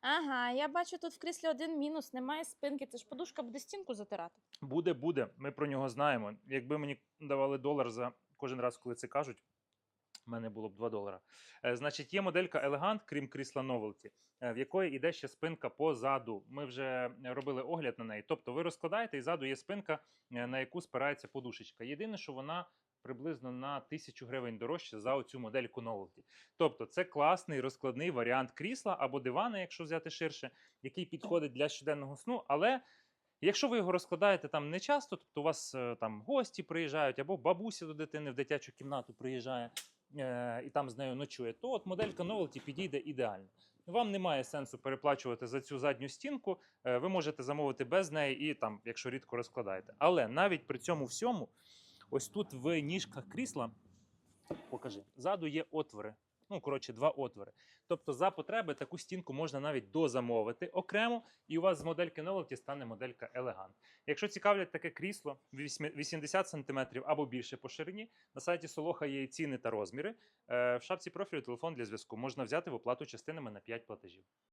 Ага, я бачу тут в кріслі один мінус, немає спинки. Це ж подушка буде стінку затирати. Буде, буде. Ми про нього знаємо. Якби мені давали долар за кожен раз, коли це кажуть, в мене було б 2 долара. Е, Значить, є моделька Elegant, крім крісла Novelty, е, в якої йде ще спинка позаду. Ми вже робили огляд на неї. Тобто ви розкладаєте, і ззаду є спинка, е, на яку спирається подушечка. Єдине, що вона приблизно на тисячу гривень дорожче за оцю модельку Novelty. Тобто, це класний розкладний варіант крісла або дивана, якщо взяти ширше, який підходить для щоденного сну, але. Якщо ви його розкладаєте там не часто, тобто у вас е, там гості приїжджають, або бабуся до дитини в дитячу кімнату приїжджає е, і там з нею ночує, то от моделька Novelty підійде ідеально. Вам немає сенсу переплачувати за цю задню стінку. е, ви можете замовити без неї і там, якщо рідко розкладаєте. Але навіть при цьому всьому, ось тут в ніжках крісла, покажи, ззаду є отвори. Ну, коротше, два отвори. Тобто, за потреби таку стінку можна навіть дозамовити окремо, і у вас з модельки Novelty стане моделька Elegant. Якщо цікавлять таке крісло 80 см або більше по ширині, на сайті Солоха є ціни та розміри. Е, В шапці профілю телефон для зв'язку можна взяти в оплату частинами на 5 платежів.